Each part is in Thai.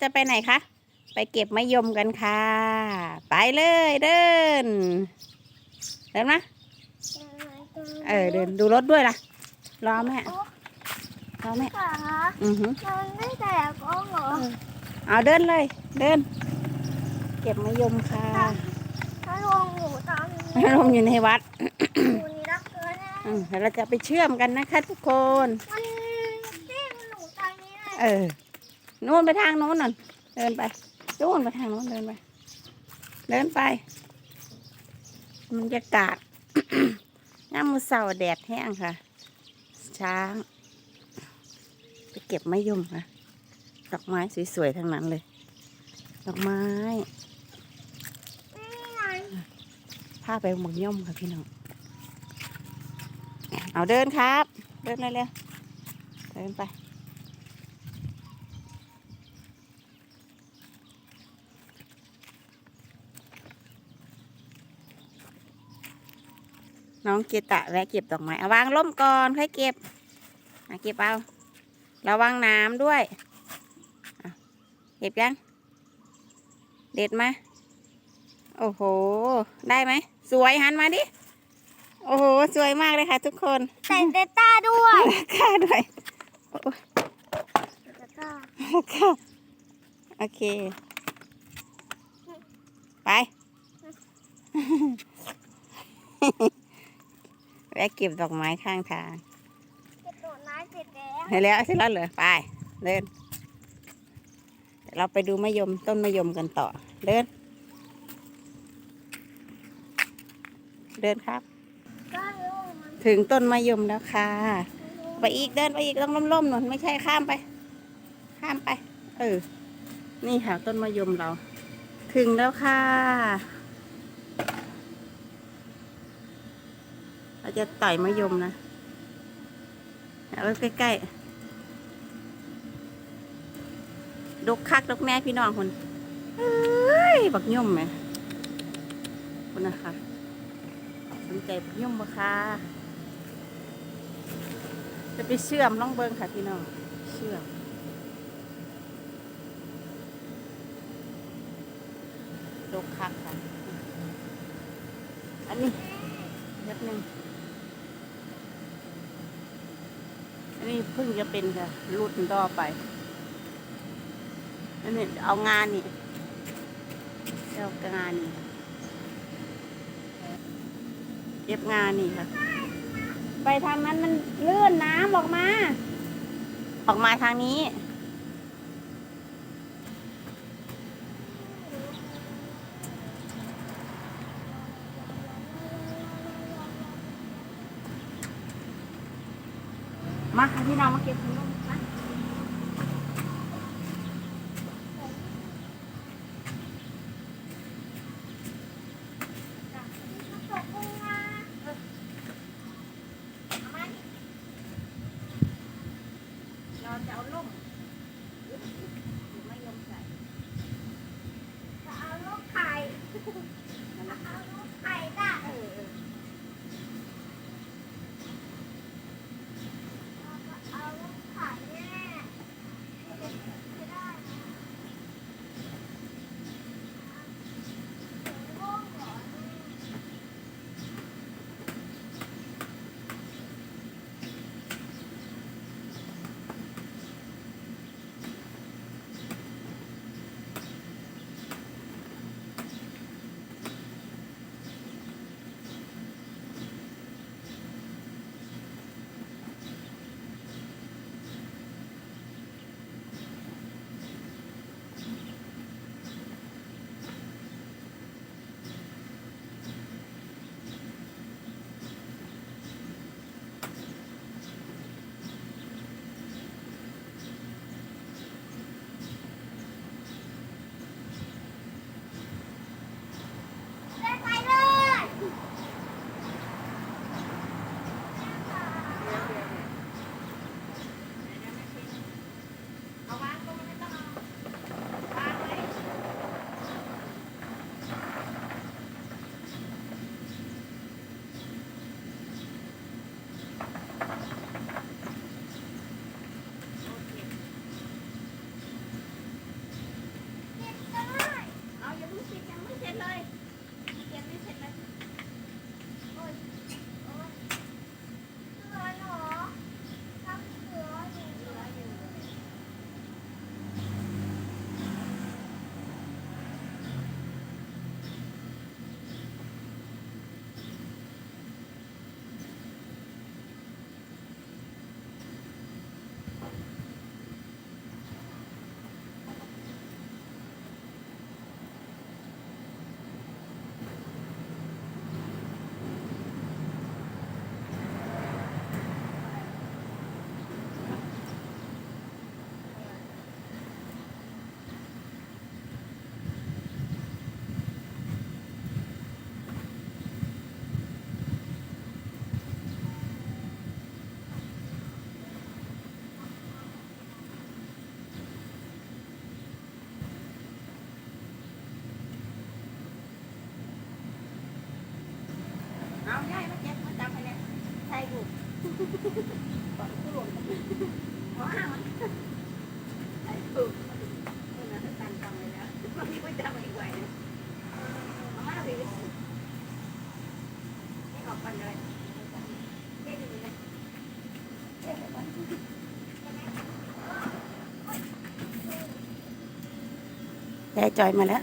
จะไปไหนคะ ไปเก็บมะยมกันค่ะ ไปเลยเดิน เดินนะเออเดินดูรถด้วยล่ะ รอแม่รอแม่ค่ะอือหือมันไม่แตกอ้องเหรอเอาเดินเลย เดิน เก็บมะยมค่ะถ้าลงหนูตามนี้ลงอยู่ในวัดหนูนี่รักเกินนะอืมเดี๋ยวเราจะไปเชื่อมกันนะคะทุกคนมันที่หนูตามนี้เลยเอ อนู่นไปทางโน้นน่ะเดินไปโน่นไปทางโน้นเดินไป เดินไปบรรยากาศน้ำมือเสาแดดแห้งค่ะ ช้าง ไปเก็บไม้ยมค่ะ ดอกไม้สวยๆทั้งนั้นเลย ดอกไม้นี่ไงพาไปหมกย่อมค่ะพี่น้อง เอาเดินครับ เดินเลยเร็วเดินไป น้องเกตะแวะเก็บดอกไม้เอาวางล่มก่อนค่อยเก็บอะเก็บเอาระวังน้ำด้วยอะเก็บยัง เด็ดมา โอ้โห ได้ไหม สวยหันมาดิ โอ้โห สวยมากเลยค่ะทุกคนแต่งเตต้าด้วยค่าด้วยโอ้ยเตต้าค่ะโอเค ไป แวะเก็บดอกไม้ข้างทางเก็บตัวน้ำเสร็จแล้วเห็นแล้วเสร็จแล้วเหรอไปเดินเดี๋ยวเราไปดูมะยมต้นมะยมกันต่อ เดิน เดินครับก็ลงมันถึงต้นมะยมแล้วค่ะ ไปอีกเดินไปอีกต้องล่มๆหน่อยไม่ใช่ข้ามไป ข้ามไป เออ นี่ค่ะต้นมะยมเรา ถึงแล้วค่ะ เราจะต่อยมะยมนะเอาไว้ใกล้ๆดกคักดกแม่พี่น้องคนเอ้ยบักย่อมไหมคุณนะคะสนใจบักย่อมบ่คะจะไปเชื่อมน้องเบิงค่ะพี่น้อง เชื่อมดกคักค่ะ อันนี้เล็บหนึ่ง อั นนี้เพิ่งจะเป็นค่ะรูดต่อไปอันนี้เอางานนี่เอางานนี่ค่ะเก็บงานนี่ค่ะ ไปทางนั้นมันเลื่อนน้ำออกมา ออกมาทางนี้ มาค่ะพี่น้องมาเก็บขนม ยายจอยมาแล้ว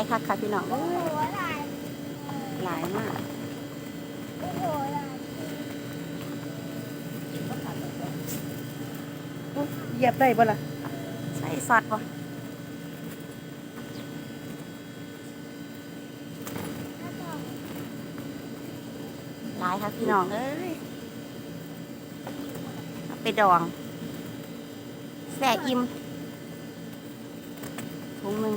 ายคักค่ะพี่น้องโอ้โหอะไรหลายมากโอ้โหอะไรอุ๊ยเหยียบได้บ่ล่ะใส่สอดบ่หลายค่ะพี่น้องเอ้ยเอาไปดองแส่อิ่มถุงหนึ่ง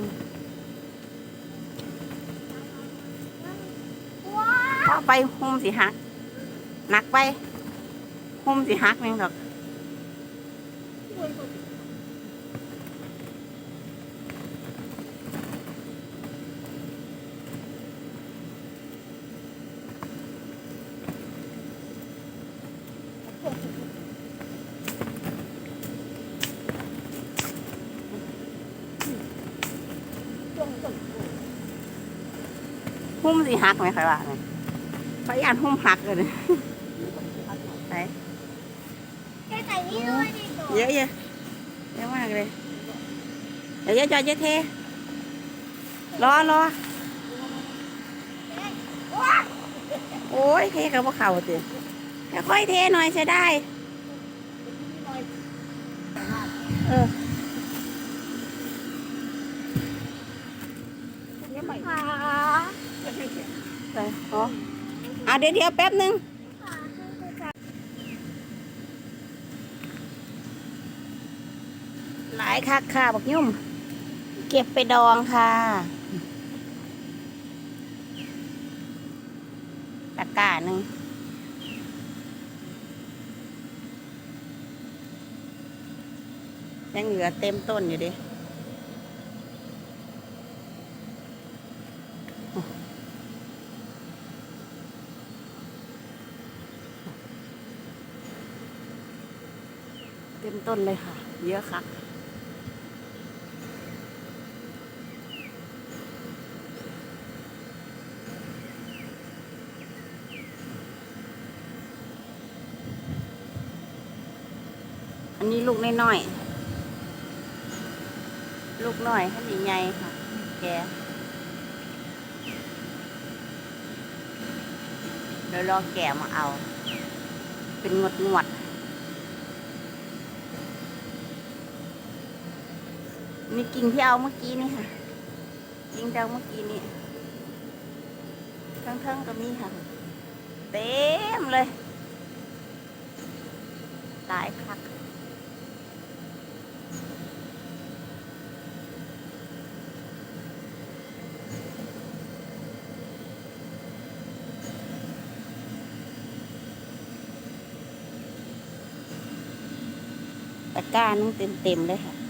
ว้าไปหุ้มสิหักหนักไปหุ้มสิหักนึงดอกหุ้มสิหักไหมคะว่าไงพยานหุ้ม หักเลยไปแค่ใส่นี่ด้วยดิตัวเยอะเยอะเยอะมากเลยเดี๋ยวเยอะจอยเยอะเทรอรอว้าโอ้ยเทกับพวกเขาสิค่อยๆเทหน่อยจะได้เออขาไปอ๋อ อะเดี๋ยวเดี๋ยวแป๊บนึงขาคือจะหลายคักค่ะบักยุ่ม เก็บไปดองค่ะ ตะกร้าหนึ่งยังเหลือเต็มต้นอยู่ดิ เต็มต้นเลยค่ะ เยอะค่ะ อันนี้ลูกน้อยๆลูกน้อยให้ใหญ่ค่ะ แกเดี๋ยวรอแก่มาเอา เป็นงวดงวดๆ นี่กิ่งที่เอาเมื่อกี้นี่ค่ะ กิ่งที่เอาเมื่อกี้นี่ทั้งๆก็มีค่ะ เต็มเลยหลายคักตะกร้านึงเต็มๆเลยค่ะ